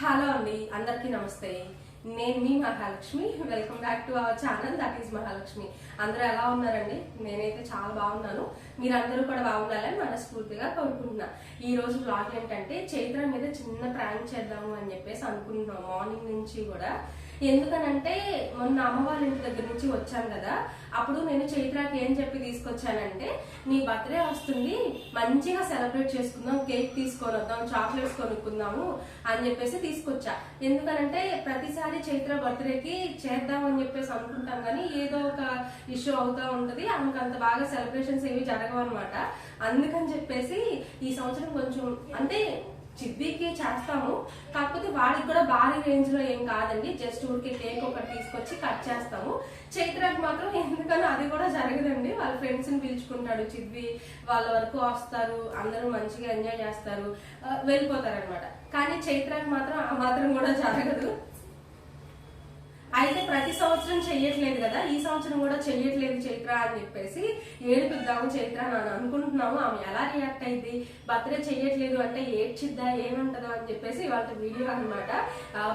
Hello అండి అందరికీ నమస్తే. నేను మీ Mahalakshmi. Welcome back to our channel that is Mahalakshmi. అందరూ ఎలా ఉన్నారండి? నేనైతే చాలా బాగున్నాను. మీరందరూ కూడా బాగుండాలని మనస్ఫూర్తిగా కోరుకుంటున్నా. ఈ రోజు బ్లాగ్ ఏంటంటే చైత్ర మీద చిన్న ప్రాంక్ చేద్దాము అని చెప్పేసి అనుకుంటున్నాం. మార్నింగ్ నుంచి కూడా. ఎందుకనంటే మొన్న అమ్మ వాళ్ళ ఇంటి దగ్గర నుంచి వచ్చాను కదా అప్పుడు నేను చైత్రాకి ఏం చెప్పి తీసుకొచ్చానంటే నీ బర్త్డే వస్తుంది మంచిగా సెలబ్రేట్ చేసుకుందాం కేక్ తీసుకొని వద్దాం చాక్లెట్స్ కొనుక్కుందాము అని చెప్పేసి తీసుకొచ్చా. ఎందుకనంటే ప్రతిసారి చైత్ర బర్త్డేకి చేద్దాం అని చెప్పేసి అనుకుంటాం కానీ ఏదో ఒక ఇష్యూ అవుతా ఉంటుంది ఆమెకు అంత బాగా సెలబ్రేషన్స్ ఏవి జరగవు అనమాట అందుకని చెప్పేసి ఈ సంవత్సరం కొంచెం అంటే చిబ్బీకి చేస్తాము. కాకపోతే వాడికి కూడా భారీ రేంజ్లో ఏం కాదండి. జస్ట్ ఊరికి కేక్ ఒకటి తీసుకొచ్చి కట్ చేస్తాము. చైత్రాకి మాత్రం ఎందుకని అది కూడా జరగదండి. వాళ్ళ ఫ్రెండ్స్ని పిలుచుకుంటాడు. చిబ్బి వాళ్ళ వరకు వస్తారు. అందరూ మంచిగా ఎంజాయ్ చేస్తారు. వెళ్ళిపోతారు అనమాట కానీ చైత్రాకి మాత్రం ఆ మాత్రం కూడా జరగదు. అయితే ప్రతి సంవత్సరం చెయ్యట్లేదు కదా ఈ సంవత్సరం కూడా చెయ్యట్లేదు చైత్ర అని చెప్పేసి ఏడిపిద్దాము చైత్ర అని అనుకుంటున్నాము. ఆమె ఎలా రియాక్ట్ అయింది? బర్త్డే చెయ్యట్లేదు అంటే ఏడ్చిద్దా ఏమంటదో అని చెప్పేసి వాళ్ళ వీడియో అనమాట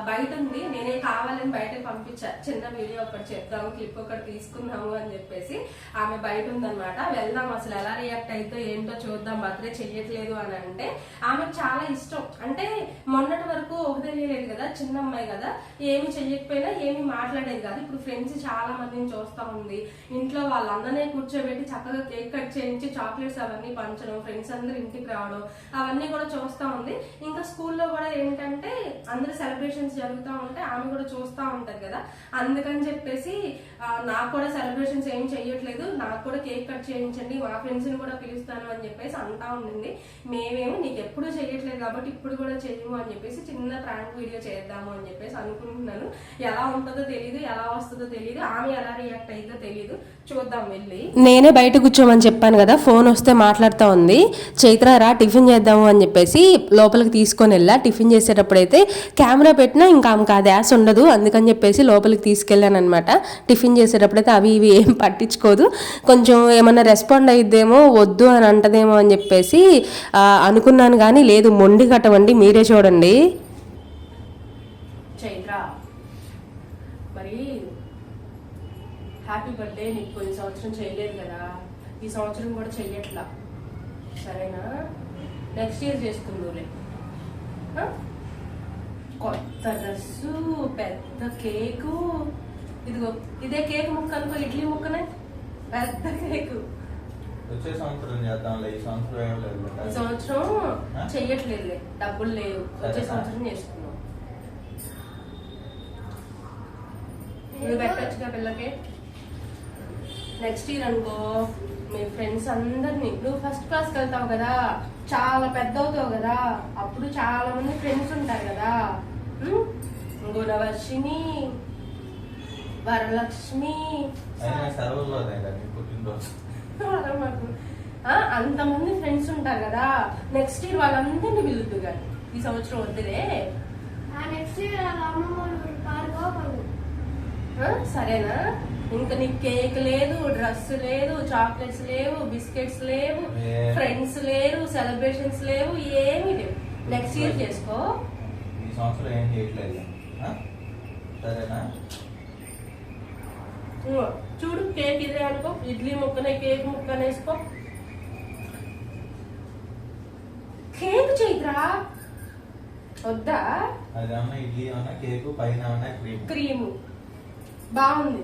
బయట ఉంది. నేనే కావాలని బయట పంపించా. చిన్న వీడియో ఒకటి చెప్తాము క్లిప్ ఒకటి తీసుకుందాము అని చెప్పేసి ఆమె బయట ఉందన్నమాట. వెళ్దాం అసలు ఎలా రియాక్ట్ అయితే ఏంటో చూద్దాం. బర్త్డే చెయ్యట్లేదు అని అంటే ఆమెకు చాలా ఇష్టం. అంటే మొన్నటి వరకు ఒక లేదు కదా చిన్న అమ్మాయి కదా. ఏమి చెయ్యకపోయినా ఏమి మాట్లాడేది కాదు. ఇప్పుడు ఫ్రెండ్స్ చాలా మందిని చూస్తా ఉంది. ఇంట్లో వాళ్ళందరినీ కూర్చోబెట్టి చక్కగా కేక్ కట్ చేయించి చాక్లెట్స్ అవన్నీ పంచడం ఫ్రెండ్స్ అందరు ఇంటికి రావడం అవన్నీ కూడా చూస్తా ఉంది. ఇంకా స్కూల్లో కూడా ఏంటంటే అందరు సెలబ్రేషన్స్ జరుగుతూ ఉంటే ఆమె కూడా చూస్తా ఉంటది కదా. అందుకని చెప్పేసి నాకు కూడా సెలబ్రేషన్స్ ఏం చెయ్యట్లేదు. నాకు కూడా కేక్ కట్ చేయించండి మా ఫ్రెండ్స్ని కూడా పిలుస్తాను అని చెప్పేసి అంటా ఉండింది. మేమేమో నీకు ఎప్పుడు చేయట్లేదు కాబట్టి ఇప్పుడు కూడా చెయ్యము అని చెప్పేసి చిన్న ప్రాంక్ వీడియో చేద్దాము అని చెప్పేసి అనుకుంటున్నాను. ఎలా ఉంటుందో తెలియదు ఎలా వస్తుందో తెలియదు ఆమె ఎలా రియాక్ట్ అయ్యిందో తెలియదు చూద్దాం వెళ్ళి. నేనే బయట కూర్చోమని చెప్పాను కదా ఫోన్ వస్తే మాట్లాడుతూ ఉంది. చైత్ర రా టిఫిన్ చేద్దాము అని చెప్పేసి లోపలికి తీసుకొని వెళ్ళా. టిఫిన్ చేసేటప్పుడైతే కెమెరా పెట్టినా ఇంకా ఆమెకు ఆ యాస్ ఉండదు. అందుకని చెప్పేసి లోపలికి తీసుకెళ్ళాను అనమాట టిఫిన్ చేసేటప్పుడైతే అవి ఇవి ఏం పట్టించుకోదు. కొంచెం ఏమన్నా రెస్పాండ్ అయిద్దేమో వద్దు అని అంటదేమో అని చెప్పేసి అనుకున్నాను కానీ లేదు మొండి కట్టవండి మీరే చూడండి చైత్ర మరి హ్యాపీ బర్త్డే నీకు పోయిన సంవత్సరం చేయలేదు కదా. ఈ సంవత్సరం కూడా చెయ్యట్లా. సరేనా? నెక్స్ట్ ఇయర్ చేసుకుందులే? కొత్త డ్రెస్సు పెద్ద కేకు. ఇదిగో ఇదే కేక్ ముక్క అనుకో ఇడ్లీ ముక్కనే? పెద్ద కేకు. వచ్చే సంవత్సరం చేద్దాంలే ఈ సంవత్సరం ఈ సంవత్సరం? చెయ్యట్లేదులే డబ్బులు లేవు. వచ్చే? సంవత్సరం చేసుకున్నాం నువ్వు పెట్టచ్చుగా పిల్లకి? నెక్స్ట్ ఇయర్ అనుకో మీ ఫ్రెండ్స్ అందరినీ నువ్వు ఫస్ట్ క్లాస్కి వెళ్తావు కదా చాలా పెద్ద అవుతావు కదా అప్పుడు చాలా మంది ఫ్రెండ్స్ ఉంటారు కదా? గుణవర్షిని వరలక్ష్మి అంతమంది ఫ్రెండ్స్ ఉంటారు కదా నెక్స్ట్ ఇయర్ వాళ్ళందరినీ పిలుద్దు కానీ ఈ సంవత్సరం వద్దులే. నెక్స్ట్ ఇయర్ సరేనా? ఇంకా నీకు కేక్ లేదు డ్రెస్ లేదు చాక్లెట్స్ లేవు బిస్కెట్స్ లేవు. ఫ్రెండ్స్ లేరు సెలబ్రేషన్స్ లేవు ఏమీ లేవు. నెక్స్ట్ ఇయర్ చేసుకో. ఈ సంవత్సరం ఏం చేయట్లేదు. ఆ? సరేనా? ఇదిగో, చూడు కేక్ ఇదే అనుకో ఇడ్లీ ముక్కనే కేక్ ముక్కనే వేసుకో. కేక్ చైత్రా వద్దా? ఇడ్లీ ఏమన్నా కేకు పైన క్రీము. బాగుంది.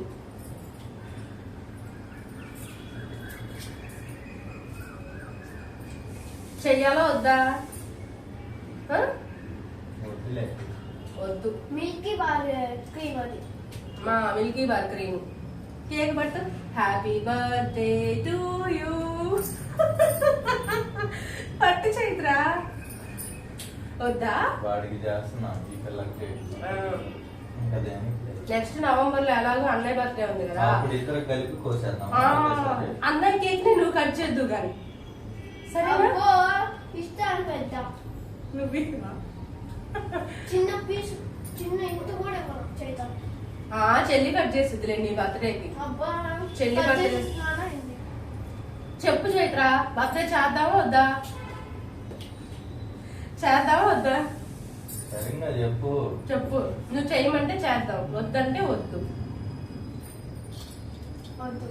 చెయ్యాలా వద్దా? వద్దు. మిల్కీ బార్ క్రీమ్ అది. మా మిల్కీ బార్ క్రీమ్. కేక్ పట్టు. హ్యాపీ బర్త్డే టు యూ పట్టు చైత్ర. వద్దా? వాడికి చేస్తున్నా ఈ పిల్లకి నెక్స్ట్ నవంబర్లో ఎలాగో అన్నయ్య బర్త్డే ఉంది కదా. అప్పుడు ఇద్దరు కలిపి కోసేద్దాం. అన్నయ్య కేక్ని నువ్వు కట్ చేద్దు కానీ. సరేనా? ఇష్టాలు పెద్ద. నువ్వు? చిన్న పీస్ చిన్న ఇంత కూడా ఇవ్వను ఆ చెల్లి కట్ చేసిద్దిలే నీ బర్త్డేకి అబ్బా చెల్లి కట్ బర్త్డే. చెప్పు చైత్ర బర్త్డే చేద్దామా వద్దా? చేద్దామా వద్దా? సరిగ్గా చెప్పు. చెప్పు. నువ్వు చేయమంటే చేద్దాం. వద్దంటే వద్దు. వద్దు.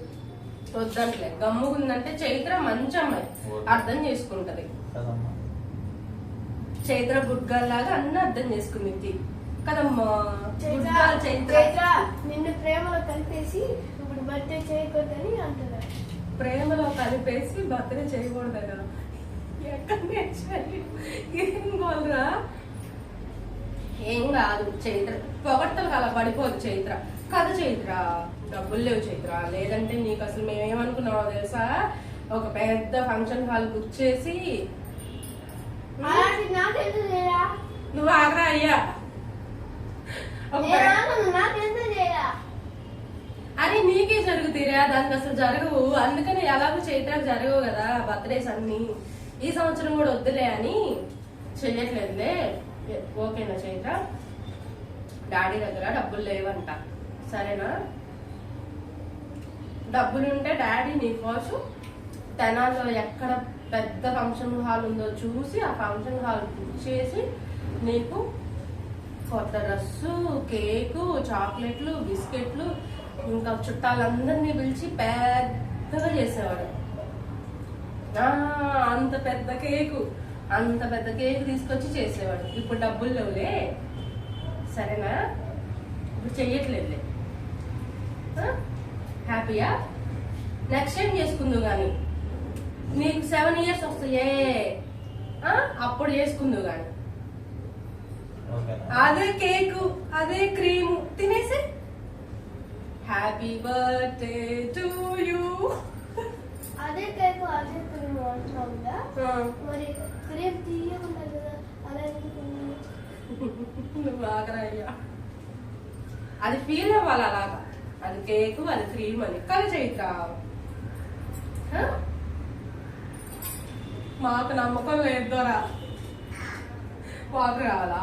వద్దంటలే గమ్ముకుందంటే చైత్ర మంచి అమ్మాయి. అర్థం చేసుకుంటది. కదమ్మా. చైత్ర గుడ్గాల్లాగా అన్ని అర్థం చేసుకునిద్ది కదమ్మా చైత్ర గుడ్గాల్ చైత్ర. చైత్ర నిన్ను ప్రేమలో కలిపేసి ఇప్పుడు బర్త్డే చేయకూడదని అంటున్నారు ప్రేమలో కలిపేసి బర్త్డే చేయకూడదగా ఎక్కడ నేర్చాలి ఏం గోల్రా ఏం కాదు చైత్ర. పొగడ్తలు అలా పడిపోదు చైత్ర. కదా చైత్ర. డబ్బులు లేవు చైత్ర. లేదంటే నీకు అసలు మేమేమనుకున్నామో తెలుసా? ఒక పెద్ద ఫంక్షన్ హాల్ బుక్ చేసి నువ్వు ఆగ్రా అయ్యా. అరే నీకే జరుగుతాయిరా దానికి అసలు జరగవు. అందుకని ఎలాగో చైత్రకు జరగవు కదా బర్త్డేస్ అన్ని. ఈ సంవత్సరం కూడా వద్దులే అని చెయ్యట్లేదులే. ఓకేనా చైత్ర? డాడీ దగ్గర డబ్బులు లేవంట. సరేనా? డబ్బులుంటే డాడీ నీకోసం తెనాల్లో ఎక్కడ పెద్ద ఫంక్షన్ హాల్ ఉందో చూసి ఆ ఫంక్షన్ హాల్ బుక్ చేసి నీకు కొత్త డ్రెస్సు కేకు చాక్లెట్లు బిస్కెట్లు ఇంకా చుట్టాలందరినీ పిలిచి పెద్దగా చేసేవాడు. అంత పెద్ద కేకు అంత పెద్ద కేక్ తీసుకొచ్చి చేసేవాడు. ఇప్పుడు డబ్బులు లేవులే. సరేనా? ఇప్పుడు చెయ్యట్లేదులే. హ్యాపీయా? నెక్స్ట్ టైం చేసుకుందాం కానీ నీకు సెవెన్ ఇయర్స్ వస్తాయే. ఆ? అప్పుడు చేసుకుందు కానీ అదే కేకు అదే క్రీము. తినేసి. హ్యాపీ బర్త్డే టు యూ అదే కేకు అదే క్రీమ్ కదా మరి క్రీమ్ తీయకుండా కదా అలా నువ్వు అది ఫీల్ అవ్వాలి అలాగా. అది కేకు అది క్రీమ్ అని చైత్ర ఆ? మాకు నమ్మకం లేదు దొరా. మాకు రావాలా?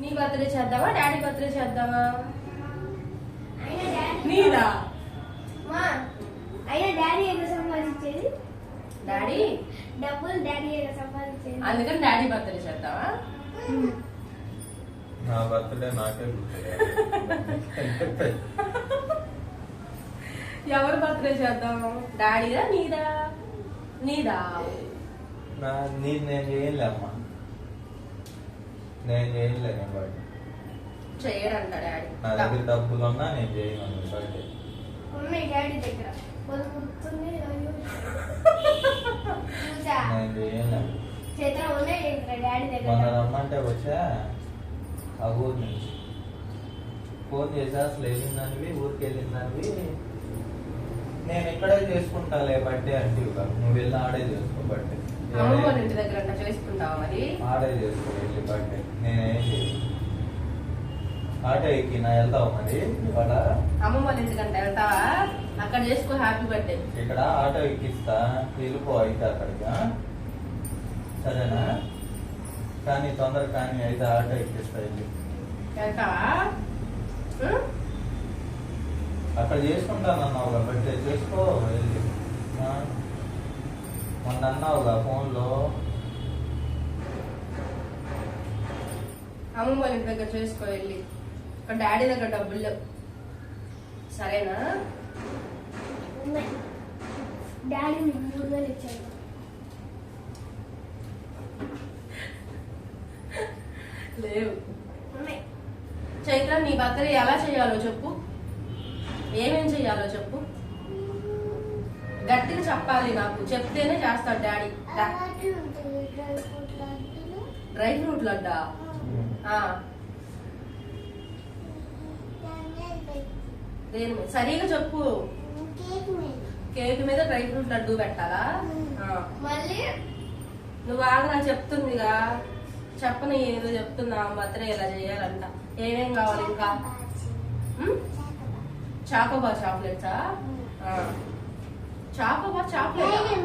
నీ బర్త్డే చేద్దామా డాడీ బర్త్డే చేద్దామా? అయినా డాడీ నీదా? మా అయినా డాడీ ఏదో సంపాదించేది? డాడీ? డబ్బులు డాడీ ఏదో సంపాదించేది. అందుకని డాడీ బర్త్డే చేద్దామా? నా బర్త్డే నాకే ఎవరు బర్త్డే చేద్దాం డాడీదా నీదా? నీదా? నా నీ నేను చేయలే అమ్మా. నేను చేయలే నేను బర్త్డే చేయడంట డాడీ. నా దగ్గర డబ్బులు ఉన్నా నేను చేయను బర్త్డే ఉన్నాయి డాడీ దగ్గర. నేను చేయలే ఉన్నాయి మొన్న దగ్గర? రమ్మంటే వచ్చా? ఆ ఊరు నుంచి. ఫోన్ చేసా అసలు వెళ్ళిందానివి ఊరికి వెళ్ళిందానివి నేను ఇక్కడే చేసుకుంటాలే బర్త్డే అంటే నువ్వు వెళ్ళి ఆడే చేసుకో బర్త్డే. వాళ్ళ ఇంటి దగ్గర అంట చేసుకుంటావా మరి? ఆడే చేసుకో వెళ్ళి బర్త్డే నేనేం చేయను ఆటో ఎక్కి నా వెళ్తావు మరి? ఇవాళ అమ్మ వాళ్ళ ఇంటికంట వెళ్తావా? అక్కడ చేసుకో హ్యాపీ బర్త్డే. ఇక్కడ ఆటో ఎక్కిస్తా. వెళ్ళిపో అయితే అక్కడికి ఆ? సరేనా? కానీ తొందర కానీ అయితే ఆటో ఎక్కిస్తా వెళ్ళి. వెళ్తావా? ఉం? అక్కడ చేసుకుంటాను అన్నావు కాబట్టి చేసుకో వెళ్ళి. ఆ? మొన్న అన్నావుగా ఫోన్లో? అమ్మ వాళ్ళ ఇంటి దగ్గర చేసుకో వెళ్ళి. ఇక్కడ డాడీ దగ్గర డబ్బులు లేవు. సరేనా? డాడీ నీకు మూడు వేలు ఇచ్చాడు. లేవు. చైత్ర నీ బర్త్డే ఎలా చేయాలో చెప్పు. ఏమేం చేయాలో చెప్పు. గట్టిగా చెప్పాలి నాకు. చెప్తేనే చేస్తాడు డాడీ. డ్రై ఫ్రూట్ లడ్డా? దేని సరిగా చెప్పు. కేక్ మీద డ్రై ఫ్రూట్ లడ్డు పెట్టాలా? మళ్ళీ నువ్వు ఆగరా చెప్తుందిగా. చెప్పని ఏదో చెప్తున్నా బర్త్డే ఇలా చేయాలంట. ఏమేం కావాలి ఇంకా? ఉం? చాకోబార్ చాక్లెట్సా? చాకోబార్ చాక్లెట్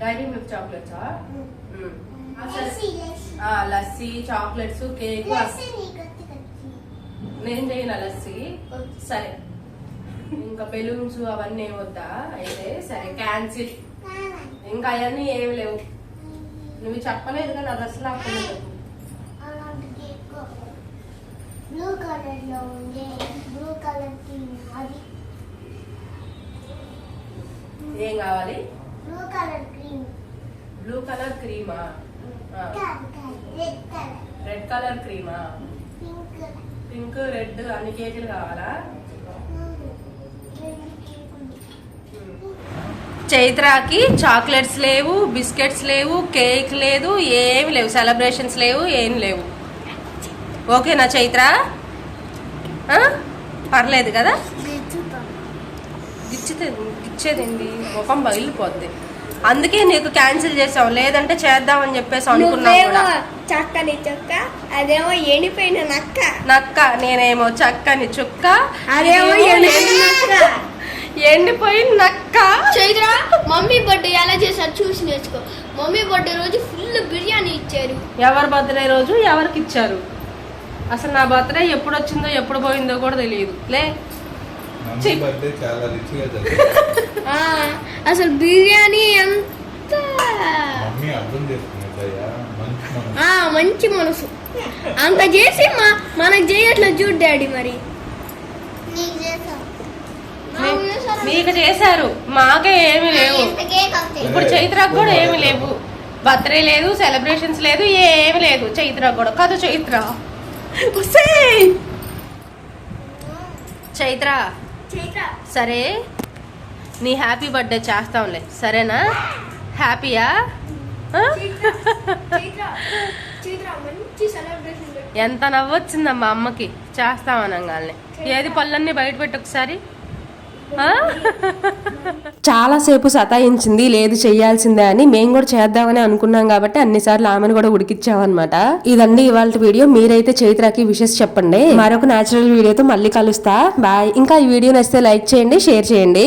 డైరీ మిల్క్ చాక్లెట్సా? సరే. ఆ, లస్సీ చాక్లెట్స్ కేక్. నేను చేయను లస్సీ? సరే. ఇంకా బెలూన్స్ అవన్నీ వద్దా? అయితే సరే క్యాన్సిల్. ఇంకా అవన్నీ ఏమి లేవు. నువ్వు చెప్పలేదు కదా అది అసలు అప్పుడు బ్లూ కలర్లో ఉండే బ్లూ కలర్ అది ఏం కావాలి? Blue colour cream blue colour క్రీమా కాదు కాదు రెడ్ కలర్ క్రీమా పింక్ రెడ్ అన్ని కేజీలు కావాలా? రెండు కేకులు. చైత్రాకి చాక్లెట్స్ లేవు బిస్కెట్స్ లేవు కేక్ లేదు ఏమి లేవు సెలబ్రేషన్స్ లేవు ఏం లేవు. ఓకేనా చైత్ర? పర్లేదు కదా? గిచ్చితే గిచ్చేదేంది ముఖం బయలుపోద్ది అందుకే నీకు క్యాన్సిల్ చేసాం లేదంటే చేద్దామని చెప్పేసి అనుకున్నాం చక్కని చక్క అదేమో ఎండిపోయిన నక్క. నక్క నేనేమో చక్కని చుక్క అదేమో ఎండిపోయిన నక్క. చైత్ర మమ్మీ బర్త్డే ఎలా చేశారు చూసి నేర్చుకో. మమ్మీ బర్త్డే రోజు ఫుల్ బిర్యానీ ఇచ్చారు. ఎవరి బర్త్డే రోజు ఎవరికి ఇచ్చారు? అసలు నా బర్త్డే ఎప్పుడు వచ్చిందో ఎప్పుడు పోయిందో కూడా తెలియదు. లే అసలు బిర్యానీ ఎంత? మంచి మనం ఆ, మంచి మనసు. అంత చేసి మా మనకు చేయట్లేదు చూడు డాడీ మరి. మీకు చేశారు. మాకే ఏమీ లేవు. ఇప్పుడు చైత్రకు కూడా ఏమీ లేవు. బర్త్డే లేదు సెలబ్రేషన్స్ లేదు ఏమి లేదు. చైత్రకు కూడా. కాదు చైత్ర! చైత్ర చైత్ర సరే. నీ హ్యాపీ బర్త్డే చేస్తాంలే సరేనా? హ్యాపీయా? ఎంత నవ్వొచ్చిందమ్మా అమ్మకి. చేస్తామనగానే ఏది పళ్ళన్నీ బయట పెట్టు ఒకసారి? చాలాసేపు సతాయించింది లేదు చెయ్యాల్సిందే అని మేము కూడా చేద్దామని అనుకున్నాం కాబట్టి అన్నిసార్లు ఆమెను కూడా ఉడికిచ్చామన్నమాట ఇదండి ఇవాళ వీడియో. మీరైతే చైత్రకి విషెస్ చెప్పండి. మరొక న్యాచురల్ వీడియోతో మళ్ళీ కలుస్తా. బాయ్. ఇంకా ఈ వీడియో నచ్చితే లైక్ చేయండి షేర్ చేయండి.